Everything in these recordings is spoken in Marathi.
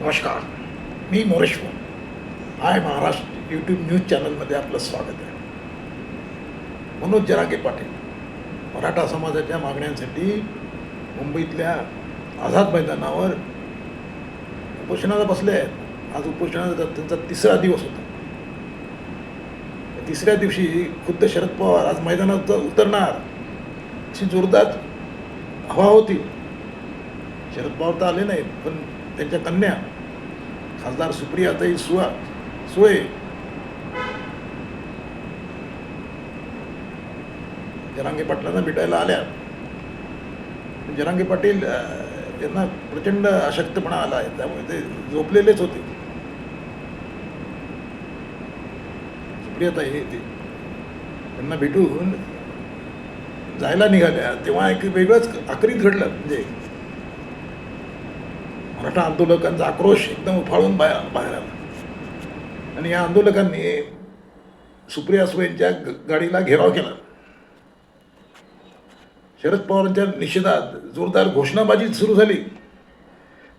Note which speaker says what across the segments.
Speaker 1: नमस्कार. मी Moresh Bhon. Hi Maharashtra YouTube news चॅनलमध्ये आपलं स्वागत आहे. मनोज जरागे पाटील मराठा समाजाच्या मागण्यांसाठी मुंबईतल्या आझाद मैदानावर उपोषणाला बसले आहेत. आज उपोषणाचा त्यांचा तिसरा दिवस होता. तिसऱ्या दिवशी खुद्द शरद पवार आज मैदानात उतरणार. अशी जोरदार हवा होती. शरद पवार तर आले नाहीत पण त्यांच्या कन्या खासदार सुप्रियाताई सुआ सुळे जरांगे पाटलांना भेटायला आल्या. जरांगे पाटील यांना प्रचंड अशक्तपणा आला आहे त्यामुळे ते झोपलेलेच होते. सुप्रियाताई ते. त्यांना भेटून जायला निघाल्या. तेव्हा एक वेगळंच आकरीत घडलं म्हणजे मराठा आंदोलकांचा आक्रोश एकदम उफाळून बाहेर बाहेर आला. आणि या आंदोलकांनी सुप्रिया सुळेंच्या ग- गाडीला घेराव केला. शरद पवारांच्या निषेधात जोरदार घोषणाबाजी सुरू झाली.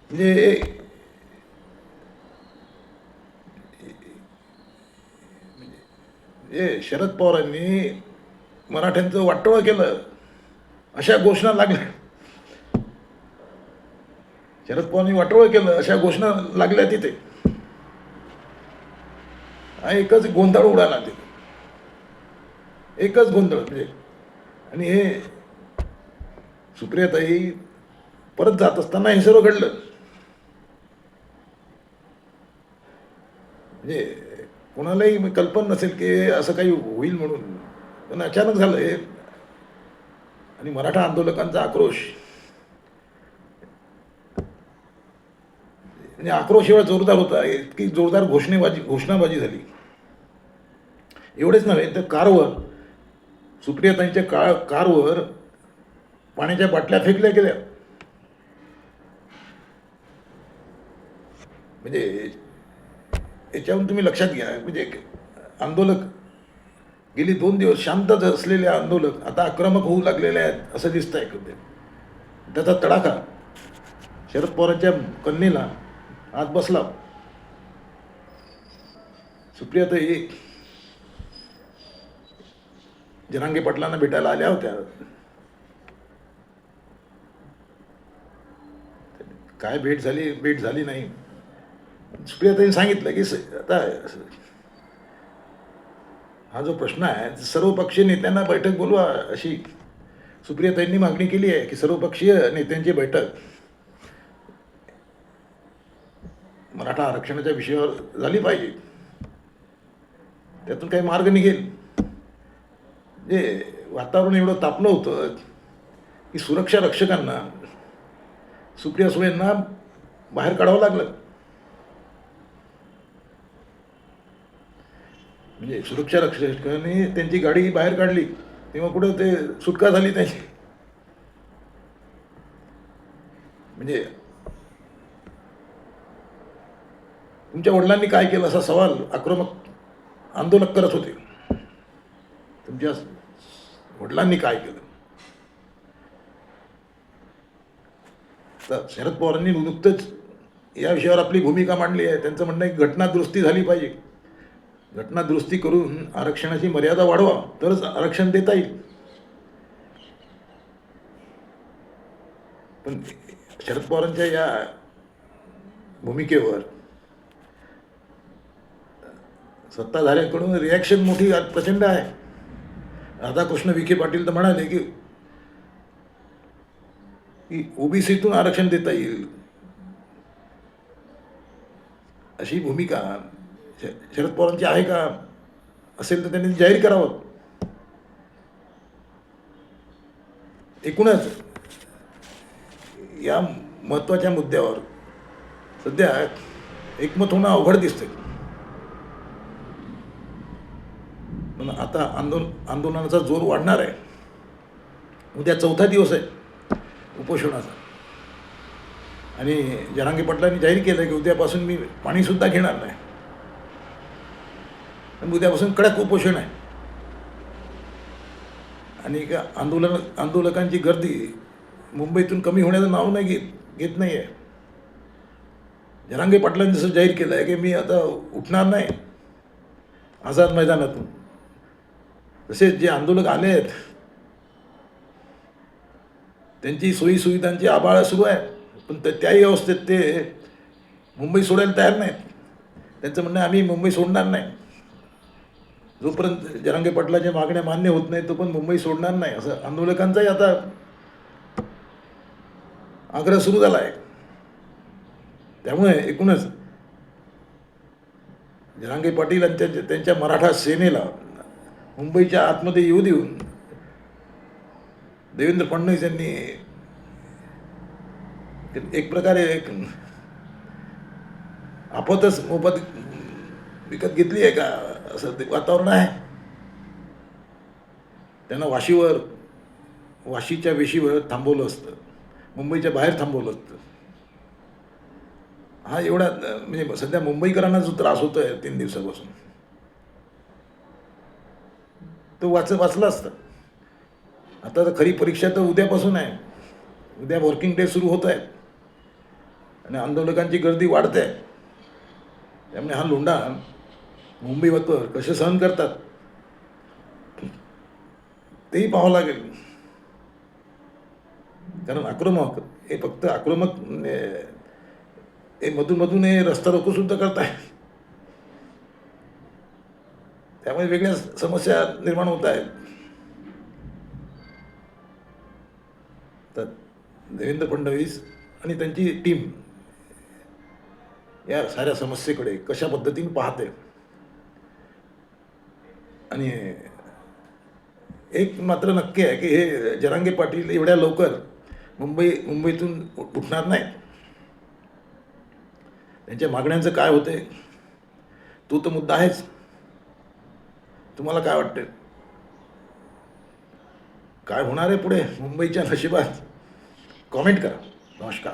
Speaker 1: म्हणजे म्हणजे शरद पवारांनी मराठ्यांचं वाटोळं केलं अशा घोषणा लागल्या. शरद पवारांनी वाटोळ केलं अशा घोषणा लागल्या तिथे. हा एकच गोंधळ उडाला तिथे. एकच गोंधळ म्हणजे. आणि हे सुप्रियाताई परत जात असताना हे सर्व घडलं. म्हणजे कोणालाही कल्पना नसेल की असं काही होईल म्हणून. पण अचानक झालं हे. आणि मराठा आंदोलकांचा आक्रोश. म्हणजे आक्रोश एवढा जोरदार होता. इतकी जोरदार घोषणेबाजी घोषणाबाजी झाली. एवढेच नव्हे तर कारवर सुप्रियाताईंच्या का कारवर पाण्याच्या बाटल्या फेकल्या गेल्या. म्हणजे याच्यावरून तुम्ही लक्षात घ्या म्हणजे एक आंदोलक गेली दोन दिवस शांत असलेले आंदोलक आता आक्रमक होऊ लागलेले आहेत असं दिसतं आहे त्याचा तडाखा शरद पवारांच्या कन्येला आज बसला. सुप्रियाताई जनांगे पाटलांना भेटायला आल्या होत्या. काय भेट झाली भेट झाली नाही. सुप्रियाताईंनी सांगितलं की आता हा जो प्रश्न आहे सर्वपक्षीय नेत्यांना बैठक बोलवा अशी सुप्रियाताईंनी मागणी केली आहे की सर्वपक्षीय नेत्यांची बैठक मराठा आरक्षणाच्या विषयावर झाली पाहिजे. त्यातून काही मार्ग निघेल. जे वातावरण एवढं तापलं होतं की सुरक्षा रक्षकांना सुप्रिया सुळेंना बाहेर काढावं लागलं. म्हणजे सुरक्षा रक्षकांनी त्यांची गाडी बाहेर काढली तेव्हा कुठं ते सुटका झाली त्यांची. म्हणजे तुमच्या वडिलांनी काय केलं असा सवाल आक्रमक आंदोलक करत होते. तुमच्या वडिलांनी काय केलं? तर शरद पवारांनी नुकतंच या विषयावर आपली भूमिका मांडली आहे. त्यांचं म्हणणं आहे घटना दुरुस्ती झाली पाहिजे. घटना दुरुस्ती करून आरक्षणाची मर्यादा वाढवा तरच आरक्षण देता येईल. पण शरद पवारांच्या या भूमिकेवर सत्ताधाऱ्यांकडून रिॲक्शन मोठी प्रचंड आहे. राधाकृष्ण विखे पाटील तर म्हणाले की की ओबीसीतून आरक्षण देता येईल. अशी भूमिका शरद पवारांची आहे का? असेल तर त्यांनी जाहीर करावं. एकूणच या महत्त्वाच्या मुद्द्यावर सध्या एकमत होणं अवघड दिसतंय. पण आता आंदोलन आंदोलनाचा जोर वाढणार आहे. उद्या चौथा दिवस आहे उपोषणाचा. आणि जरांगी पाटलांनी जाहीर केलं की उद्यापासून मी पाणीसुद्धा घेणार नाही. पण उद्यापासून कडक उपोषण आहे. आणि का आंदोलन आंदोलकांची गर्दी मुंबईतून कमी होण्याचं नाव नाही घेत घेत नाही आहे जरांगे पाटलांनी जसं जाहीर केलं आहे की मी आता उठणार नाही आझाद मैदानातून. तसेच जे आंदोलक आले आहेत त्यांची सोयी सुविधांची आबाळ सुरू आहे. पण त्या- त्याही अवस्थेत ते मुंबई सोडायला तयार नाहीत. त्यांचं म्हणणं आम्ही मुंबई सोडणार नाही. जोपर्यंत जरांगे पाटलाच्या मागण्या मान्य होत नाही तो पण मुंबई सोडणार नाही असं आंदोलकांचाही आता आग्रह सुरू झाला आहे. त्यामुळे एकूणच जरांगे पाटील आणि त्यांच्या त्यांच्या मराठा सेनेला मुंबईच्या आतमध्ये येऊ देऊन देवेंद्र फडणवीस यांनी एक प्रकारे एक आपतच मोफत विकत घेतली आहे का असं ते वातावरण आहे. त्यांना वाशीवर वाशीच्या वेशीवर थांबवलं असतं. मुंबईच्या बाहेर थांबवलं असतं. हा एवढा म्हणजे सध्या मुंबईकरांना जो त्रास होतो आहे तीन दिवसापासून. तो वाच वाचला असतं. आता तर खरी परीक्षा तर उद्यापासून आहे. उद्या वर्किंग डे सुरू होत आहे आणि गर्दी वाढते आहे त्यामुळे हा लोंढा मुंबईवर कसे सहन करतात? तेही पाहावं लागेल. कारण आक्रमक हे फक्त आक्रमक हे मधून मधून हे रस्ता रोको करत आहे त्यामुळे वेगळ्या समस्या निर्माण होत आहेत. तर देवेंद्र फडणवीस आणि त्यांची टीम या साऱ्या समस्येकडे कशा पद्धतीने पाहते? आणि एक मात्र नक्की आहे की हे जरांगे पाटील एवढ्या लवकर मुंबई मुंबईतून उठणार नाही त्यांच्या मागण्यांचं काय होते? तो तर मुद्दा आहेच. तुम्हाला काय वाटते काय होणार आहे पुढे मुंबईच्या नशिबात? कॉमेंट करा. नमस्कार.